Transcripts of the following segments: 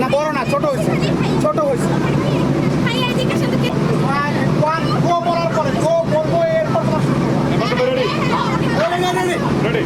না বড় না ছোট হয়েছে। ছোট হয়েছে। বলার পরে গো বলব এরপর তোমার রেডি রেডি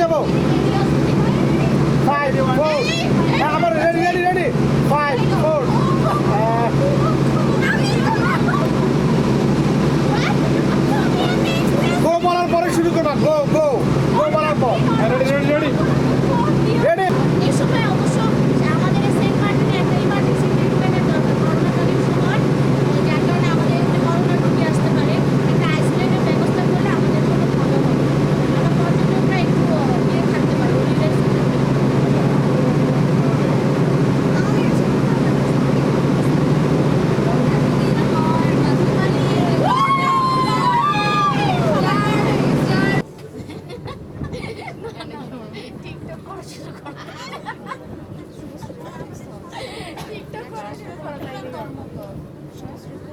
যাব। হ্যাঁ, আমার ready ready ready five four go বলার পরে শুরু করা গো গো Cześć.